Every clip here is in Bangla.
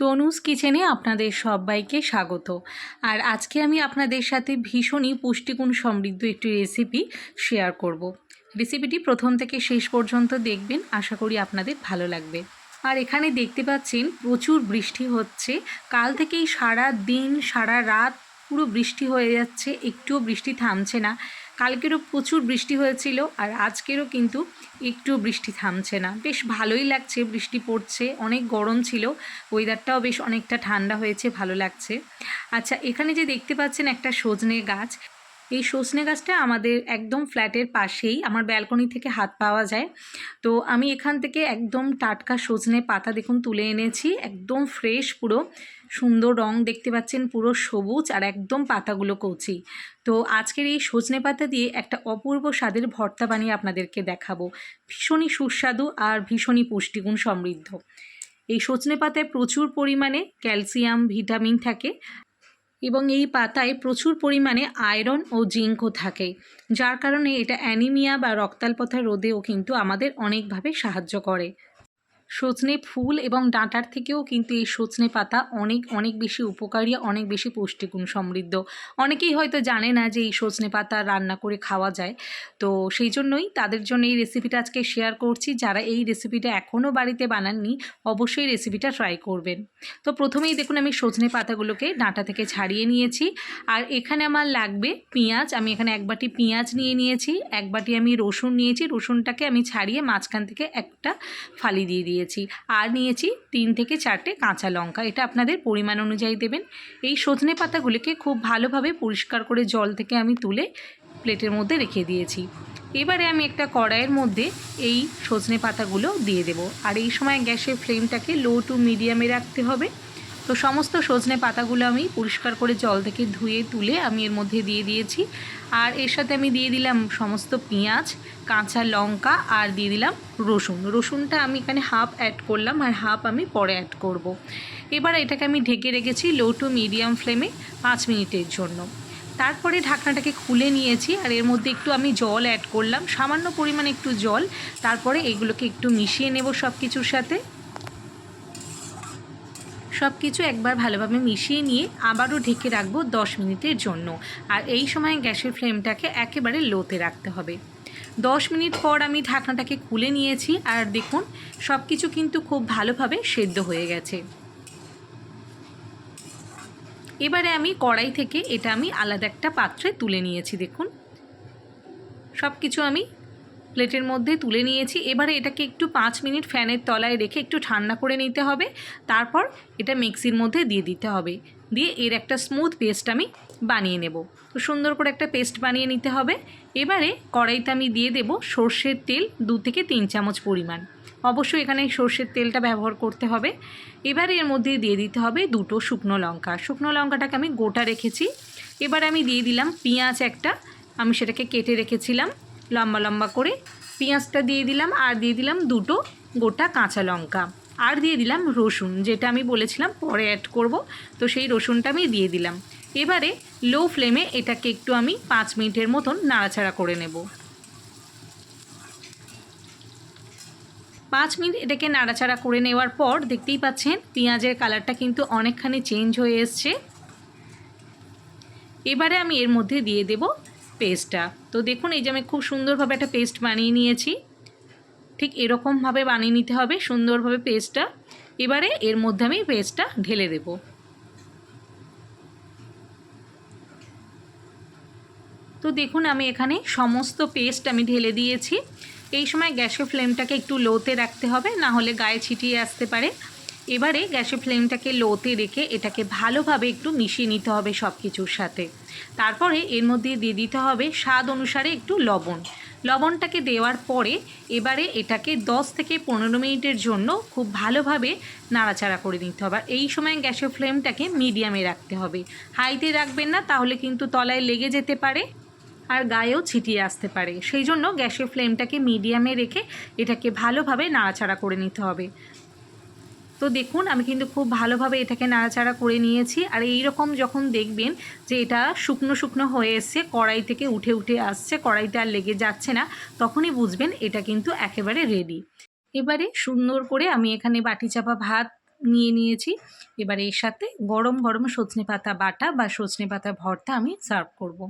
তনুজ কিচেনে আপনাদের সবাইকে স্বাগত। আর আজকে আমি আপনাদের সাথে ভীষণই পুষ্টিগুণ সমৃদ্ধ একটি রেসিপি শেয়ার করব। রেসিপিটি প্রথম থেকে শেষ পর্যন্ত দেখবেন, আশা করি আপনাদের ভালো লাগবে। আর এখানে দেখতে পাচ্ছেন, প্রচুর বৃষ্টি হচ্ছে। কাল থেকেই সারা দিন, সারা রাত পুরো বৃষ্টি হয়ে যাচ্ছে, একটুও বৃষ্টি থামছে না। কালকেরও প্রচুর বৃষ্টি হয়েছিল আর আজকেরও কিন্তু একটু বৃষ্টি থামছে না। বেশ ভালোই লাগছে বৃষ্টি পড়ছে, অনেক গরম ছিল ওয়েদারটাও বেশ অনেকটা ঠান্ডা হয়েছে, ভালো লাগছে। আচ্ছা এখানে যে দেখতে পাচ্ছেন একটা সজনে গাছ, এই সজনে গাছটা আমাদের একদম ফ্ল্যাটের পাশেই, আমার ব্যালকনি থেকে হাত পাওয়া যায়। তো আমি এখান থেকে একদম টাটকা সজনে পাতা দেখুন তুলে এনেছি, একদম ফ্রেশ পুরো। সুন্দর রং দেখতে পাচ্ছেন, পুরো সবুজ আর একদম পাতাগুলো কচি। তো আজকের এই সজনে পাতা দিয়ে একটা অপূর্ব স্বাদের ভর্তা বানিয়ে আপনাদেরকে দেখাবো। ভীষণই সুস্বাদু আর ভীষণই পুষ্টিগুণ সমৃদ্ধ। এই সজনে পাতায় প্রচুর পরিমাণে ক্যালসিয়াম, ভিটামিন থাকে এবং এই পাতায় প্রচুর পরিমাণে আয়রন ও জিঙ্কও থাকে, যার কারণে এটা অ্যানিমিয়া বা রক্তাল্পতা রোধেও কিন্তু আমাদের অনেকভাবে সাহায্য করে। সজনে ফুল এবং ডাঁটার থেকেও কিন্তু এই সজনে পাতা অনেক অনেক বেশি উপকারী, অনেক বেশি পুষ্টিগুণ সমৃদ্ধ। অনেকেই হয়তো জানে না যে এই সজনে পাতা রান্না করে খাওয়া যায়। তো সেই জন্যই তাদের জন্য এই রেসিপিটা আজকে শেয়ার করছি। যারা এই রেসিপিটা এখনও বাড়িতে বানাননি, অবশ্যই রেসিপিটা ট্রাই করবেন। তো প্রথমেই দেখুন আমি সজনে পাতাগুলোকে ডাঁটা থেকে ছাড়িয়ে নিয়েছি। আর এখানে আমার লাগবে পেঁয়াজ। আমি এখানে এক বাটি পেঁয়াজ নিয়ে নিয়েছি, এক বাটি আমি রসুন নিয়েছি। রসুনটাকে আমি ছাড়িয়ে মাঝখান থেকে একটা ফালি দিয়ে দিয়েছি। দিয়েছি। আর নিয়েছি তিন থেকে চারটে কাঁচা লঙ্কা। এটা আপনাদের পরিমাণ অনুযায়ী দেবেন। এই সজনে পাতাগুলিকে খুব ভালোভাবে পরিষ্কার করে জল থেকে আমি তুলে প্লেটের মধ্যে রেখে দিয়েছি। এবারে আমি একটা কড়াইয়ের মধ্যে এই সজনে পাতাগুলো দিয়ে দেব। আর এই সময় গ্যাসের ফ্লেমটাকে লো টু মিডিয়ামে রাখতে হবে। তো সমস্ত সজনে পাতাগুলো আমি পরিষ্কার করে জল থেকে ধুয়ে, তুলে আমি এর মধ্যে দিয়ে দিয়েছি। আর এর সাথে আমি দিয়ে দিলাম সমস্ত পেঁয়াজ, কাঁচা লঙ্কা আর দিয়ে দিলাম রসুন। রসুনটা আমি এখানে হাফ অ্যাড করলাম আর হাফ আমি পরে অ্যাড করব। এবার এটাকে আমি ঢেকে রেখেছি লো টু মিডিয়াম ফ্লেমে পাঁচ মিনিটের জন্য। তারপরে ঢাকনাটাকে খুলে নিয়েছি আর এর মধ্যে একটু আমি জল অ্যাড করলাম। সামান্য পরিমাণে একটু জল, তারপরে এগুলোকে একটু মিশিয়ে নেব সব কিছুর সাথে। সব কিছু একবার ভালোভাবে মিশিয়ে নিয়ে আবারও ঢেকে রাখব দশ মিনিটের জন্য। আর এই সময় গ্যাসের ফ্লেমটাকে একেবারে লোতে রাখতে হবে। দশ মিনিট পর আমি ঢাকনাটাকে খুলে নিয়েছি আর দেখুন সব কিছু কিন্তু খুব ভালোভাবে সেদ্ধ হয়ে গেছে। এবারে আমি কড়াই থেকে এটা আমি আলাদা একটা পাত্রে তুলে নিয়েছি, দেখুন। সব কিছু আমি প্লেটের মধ্যে তুলে নিয়েছি। এবারে এটাকে একটু পাঁচ মিনিট ফ্যানের তলায় রেখে একটু ঠান্ডা করে নিতে হবে। তারপর এটা মিক্সির মধ্যে দিয়ে দিতে হবে। দিয়ে এর একটা স্মুথ পেস্ট আমি বানিয়ে নেব। তো সুন্দর করে একটা পেস্ট বানিয়ে নিতে হবে। এবারে কড়াইতে আমি দিয়ে দেব সর্ষের তেল দু থেকে তিন চামচ পরিমাণ। অবশ্যই এখানে সর্ষের তেলটা ব্যবহার করতে হবে। এবারে এর মধ্যে দিয়ে দিতে হবে দুটো শুকনো লঙ্কা। শুকনো লঙ্কাটাকে আমি গোটা রেখেছি। এবার আমি দিয়ে দিলাম পেঁয়াজ একটা। আমি সেটাকে কেটে রেখেছিলাম। লম্বা লম্বা করে পেঁয়াজটা দিয়ে দিলাম আর দিয়ে দিলাম দুটো গোটা কাঁচা লঙ্কা। আর দিয়ে দিলাম রসুন, যেটা আমি বলেছিলাম পরে অ্যাড করব, তো সেই রসুনটা আমি দিয়ে দিলাম। এবারে লো ফ্লেমে এটাকে একটু আমি পাঁচ মিনিটের মতন নাড়াচাড়া করে নেব। পাঁচ মিনিট এটাকে নাড়াচাড়া করে নেওয়ার পর দেখতেই পাচ্ছেন পেঁয়াজের কালারটা কিন্তু অনেকখানি চেঞ্জ হয়ে এসছে। এবারে আমি এর মধ্যে দিয়ে দেব পেস্টটা তো দেখুন, এই যে আমি খুব সুন্দরভাবে একটা পেস্ট বানিয়ে নিয়েছি। ঠিক এরকমভাবে বানিয়ে নিতে হবে, সুন্দরভাবে পেস্টটা এবারে এর মধ্যে আমি পেস্টটা ঢেলে দেব। তো দেখুন, আমি এখানে সমস্ত পেস্ট আমি ঢেলে দিয়েছি। এই সময় গ্যাসের ফ্লেমটাকে একটু লোতে রাখতে হবে, না হলে গায়ে ছিটিয়ে আসতে পারে। এবারে গ্যাসের ফ্লেমটাকে লোতে রেখে এটাকে ভালোভাবে একটু মিশিয়ে নিতে হবে সব কিছুর সাথে। তারপরে এর মধ্যে দিয়ে দিতে হবে স্বাদ অনুসারে একটু লবণ। লবণটাকে দেওয়ার পরে এবারে এটাকে 10 থেকে পনেরো মিনিটের জন্য খুব ভালোভাবে নাড়াচাড়া করে নিতে হবে। এই সময় গ্যাসের ফ্লেমটাকে মিডিয়ামে রাখতে হবে। হাইতে রাখবেন না, তাহলে কিন্তু তলায় লেগে যেতে পারে আর গায়েও ছিটিয়ে আসতে পারে। সেই জন্য গ্যাসের ফ্লেমটাকে মিডিয়ামে রেখে এটাকে ভালোভাবে নাড়াচাড়া করে নিতে হবে। তো দেখুন, আমি কিন্তু খুব ভালোভাবে এটাকে নাড়াচাড়া করে নিয়েছি। আর এই রকম যখন দেখবেন যে এটা শুকনো শুকনো হয়ে এসছে, কড়াই থেকে উঠে উঠে আসছে কড়াইতে আর লেগে যাচ্ছে না, তখনই বুঝবেন এটা কিন্তু একেবারে রেডি এবারে সুন্দর করে আমি এখানে বাটি চাপা ভাত নিয়ে নিয়েছি। এবার এর সাথে গরম গরম সজনে পাতা বাটা বা সজনে পাতা ভর্তা আমি সার্ভ করব।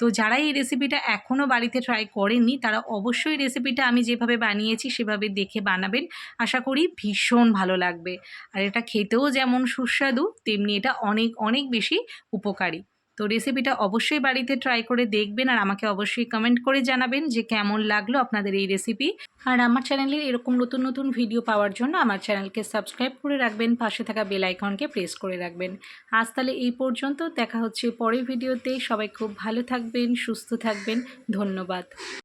তো যারা এই রেসিপিটা এখনও বাড়িতে ট্রাই করেননি, তারা অবশ্যই রেসিপিটা আমি যেভাবে বানিয়েছি, সেভাবে দেখে বানাবেন। আশা করি ভীষণ ভালো লাগবে। আর এটা খেতেও যেমন সুস্বাদু, তেমনি এটা অনেক অনেক বেশি উপকারী। তো রেসিপিটা অবশ্যই বাড়িতে ট্রাই করে দেখবেন আর আমাকে অবশ্যই কমেন্ট করে জানাবেন যে কেমন লাগল আপনাদের এই রেসিপি আর আমার চ্যানেলের এরকম নতুন নতুন ভিডিও পাওয়ার জন্য আমার চ্যানেলকে সাবস্ক্রাইব করে রাখবেন, পাশে থাকা বেল আইকনকে প্রেস করে রাখবেন। আজ তাহলে এই পর্যন্ত, দেখা হচ্ছে পরের ভিডিওতে সবাই খুব ভালো থাকবেন, সুস্থ থাকবেন। ধন্যবাদ।